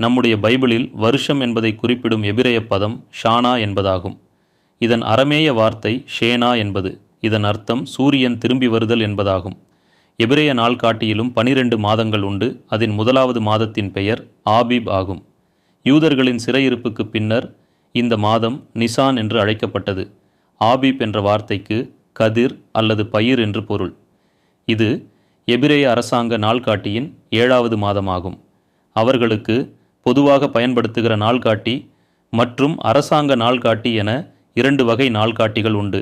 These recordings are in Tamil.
நம்முடைய பைபிளில் வருஷம் என்பதை குறிப்பிடும் எபிரேய பதம் ஷானா என்பதாகும். இதன் அரமேய வார்த்தை ஷேனா என்பது. இதன் அர்த்தம் சூரியன் திரும்பி வருதல் என்பதாகும். எபிரேய நாள்காட்டியிலும் பனிரெண்டு மாதங்கள் உண்டு. அதன் முதலாவது மாதத்தின் பெயர் ஆபீப் ஆகும். யூதர்களின் சிறையிருப்புக்கு பின்னர் இந்த மாதம் நிசான் என்று அழைக்கப்பட்டது. ஆபீப் என்ற வார்த்தைக்கு கதிர் அல்லது பயிர் என்று பொருள். இது எபிரேய அரசாங்க நாள்காட்டியின் ஏழாவது மாதமாகும். அவர்களுக்கு பொதுவாக பயன்படுத்துகிற நாள்காட்டி மற்றும் அரசாங்க நாள்காட்டி என இரண்டு வகை நாள்காட்டிகள் உண்டு.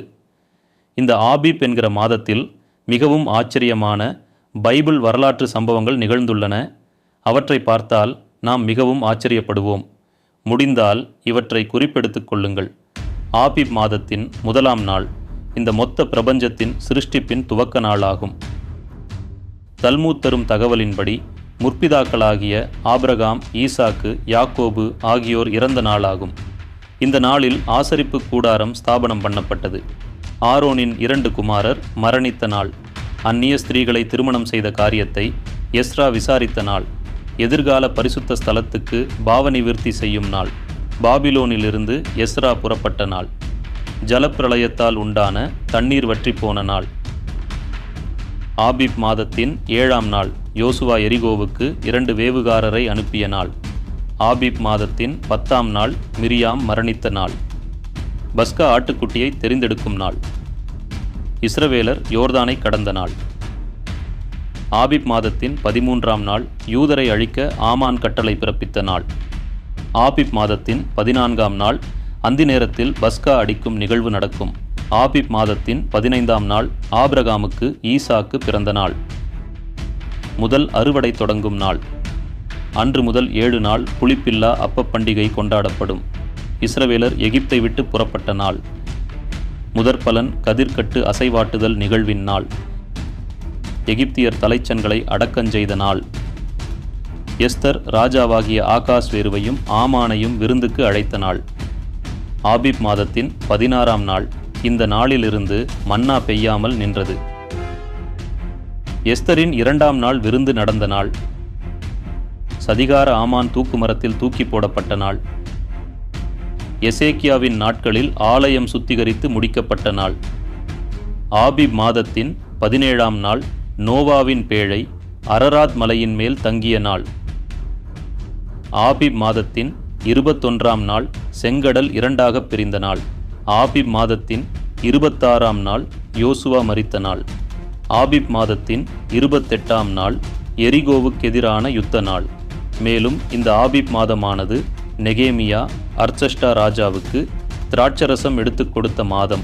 இந்த ஆபிப் என்கிற மாதத்தில் மிகவும் ஆச்சரியமான பைபிள் வரலாற்று சம்பவங்கள் நிகழ்ந்துள்ளன. அவற்றை பார்த்தால் நாம் மிகவும் ஆச்சரியப்படுவோம். முடிந்தால் இவற்றை குறிப்பெடுத்துக் கொள்ளுங்கள். ஆபிப் மாதத்தின் முதலாம் நாள். இந்த மொத்த பிரபஞ்சத்தின் சிருஷ்டிப்பின் துவக்க நாளாகும். தல்மூத் தரும் தகவலின்படி முற்பிதாக்களாகிய ஆபிரகாம் ஈசாக்கு யாக்கோபு ஆகியோர் இறந்த நாளாகும். இந்த நாளில் ஆசரிப்பு கூடாரம் ஸ்தாபனம் பண்ணப்பட்டது. ஆரோனின் இரண்டு குமாரர் மரணித்த நாள். அந்நிய ஸ்திரீகளை திருமணம் செய்த காரியத்தை எஸ்ரா விசாரித்த நாள். எதிர்கால பரிசுத்த ஸ்தலத்துக்கு பாவனை விருத்தி செய்யும் நாள். பாபிலோனிலிருந்து எஸ்ரா புறப்பட்ட நாள். ஜலப்பிரளயத்தால் உண்டான தண்ணீர் வற்றி போன நாள். ஆபிப் மாதத்தின் ஏழாம் நாள் யோசுவா எரிகோவுக்கு இரண்டு வேவுகாரரை அனுப்பிய நாள். ஆபிப் மாதத்தின் பத்தாம் நாள் மிரியாம் மரணித்த நாள். பஸ்கா ஆட்டுக்குட்டியை தெரிந்தெடுக்கும் நாள். இஸ்ரவேலர் யோர்தானை கடந்த நாள். ஆபிப் மாதத்தின் பதிமூன்றாம் நாள் யூதரை அழிக்க ஆமான் கட்டளை பிறப்பித்த நாள். ஆபிப் மாதத்தின் பதினான்காம் நாள் அந்தி நேரத்தில் பஸ்கா அடிக்கும் நிகழ்வு நடக்கும். ஆபிப் மாதத்தின் பதினைந்தாம் நாள் ஆபிரகாமுக்கு ஈசாக்கு பிறந்த நாள். முதல் அறுவடை தொடங்கும் நாள். அன்று முதல் ஏழு நாள் புளிப்பில்லா அப்ப பண்டிகை கொண்டாடப்படும். இஸ்ரவேலர் எகிப்தை விட்டு புறப்பட்ட நாள். முதற்பலன் கதிர்கட்டு அசைவாட்டுதல் நிகழ்வின் நாள். எகிப்தியர் தலைச்சன்களை அடக்கஞ்செய்த நாள். எஸ்தர் ராஜாவாகிய ஆகாஸ்வேருவையும் ஆமானையும் விருந்துக்கு அழைத்த நாள். ஆபிப் மாதத்தின் பதினாறாம் நாள். இந்த நாளிலிருந்து மன்னா பெய்யாமல் நின்றது. எஸ்தரின் இரண்டாம் நாள் விருந்து நடந்த நாள். சதிகார ஆமான் தூக்கு மரத்தில் தூக்கி போடப்பட்ட நாள். எசேக்கியாவின் நாட்களில் ஆலயம் சுத்திகரித்து முடிக்கப்பட்ட நாள். ஆபிப் மாதத்தின் பதினேழாம் நாள் நோவாவின் பேழை அரராத் மலையின் மேல் தங்கிய நாள். ஆபிப் மாதத்தின் இருபத்தொன்றாம் நாள் செங்கடல் இரண்டாகப் பிரிந்த நாள். ஆபிப் மாதத்தின் இருபத்தாறாம் நாள் யோசுவா மரித்த நாள். ஆபிப் மாதத்தின் இருபத்தெட்டாம் நாள் எரிகோவுக்கெதிரான யுத்த நாள். மேலும் இந்த ஆபிப் மாதமானது நெகேமியா அர்ச்சஷ்டா ராஜாவுக்கு திராட்சரசம் எடுத்துக் கொடுத்த மாதம்.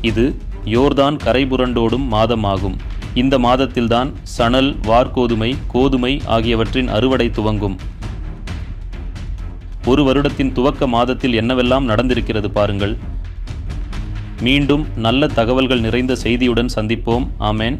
இது யோர்தான் கரைபுரண்டோடும் மாதமாகும். இந்த மாதத்தில்தான் சணல் வார்கோதுமை கோதுமை ஆகியவற்றின் அறுவடை துவங்கும். ஒரு வருடத்தின் துவக்க மாதத்தில் என்னவெல்லாம் நடந்திருக்கிறது பாருங்கள். மீண்டும் நல்ல தகவல்கள் நிறைந்த செய்தியுடன் சந்திப்போம். ஆமேன்.